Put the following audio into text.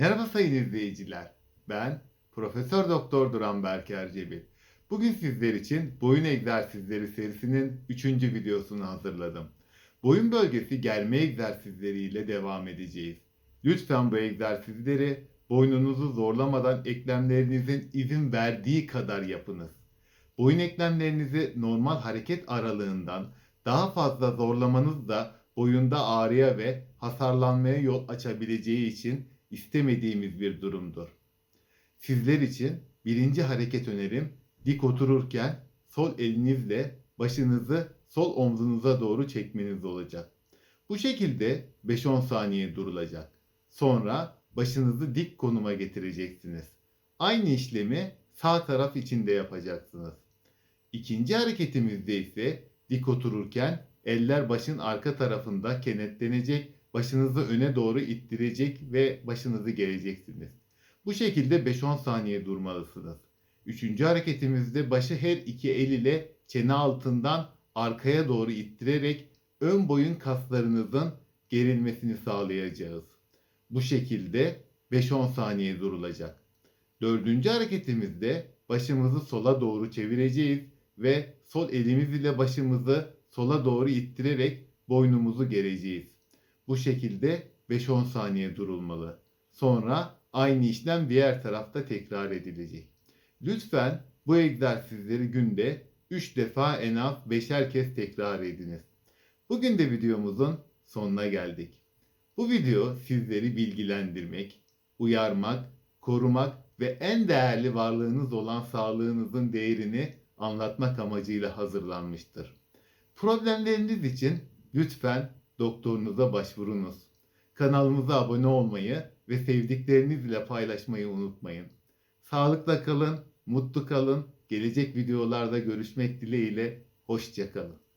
Merhaba sayın izleyiciler. Ben Profesör Doktor Duran Berk Ercebil. Bugün sizler için boyun egzersizleri serisinin 3. videosunu hazırladım. Boyun bölgesi germe egzersizleriyle devam edeceğiz. Lütfen bu egzersizleri boynunuzu zorlamadan eklemlerinizin izin verdiği kadar yapınız. Boyun eklemlerinizi normal hareket aralığından daha fazla zorlamanız da boyunda ağrıya ve hasarlanmaya yol açabileceği için istemediğimiz bir durumdur. Sizler için birinci hareket önerim dik otururken sol elinizle başınızı sol omzunuza doğru çekmeniz olacak. Bu şekilde 5-10 saniye durulacak. Sonra başınızı dik konuma getireceksiniz. Aynı işlemi sağ taraf için de yapacaksınız. İkinci hareketimizde ise dik otururken eller başın arka tarafında kenetlenecek, başınızı öne doğru ittirecek ve başınızı gereceksiniz. Bu şekilde 5-10 saniye durmalısınız. Üçüncü hareketimizde başı her iki el ile çene altından arkaya doğru ittirerek ön boyun kaslarınızın gerilmesini sağlayacağız. Bu şekilde 5-10 saniye durulacak. Dördüncü hareketimizde başımızı sola doğru çevireceğiz ve sol elimiz ile başımızı sola doğru ittirerek boynumuzu gereceğiz. Bu şekilde 5-10 saniye durulmalı. Sonra aynı işlem diğer tarafta tekrar edilecek. Lütfen bu egzersizleri günde 3 defa en az 5'er kez tekrar ediniz. Bugün de videomuzun sonuna geldik. Bu video sizleri bilgilendirmek, uyarmak, korumak ve en değerli varlığınız olan sağlığınızın değerini anlatmak amacıyla hazırlanmıştır. Problemleriniz için lütfen doktorunuza başvurunuz. Kanalımıza abone olmayı ve sevdiklerinizle paylaşmayı unutmayın. Sağlıkla kalın, mutlu kalın. Gelecek videolarda görüşmek dileğiyle. Hoşçakalın.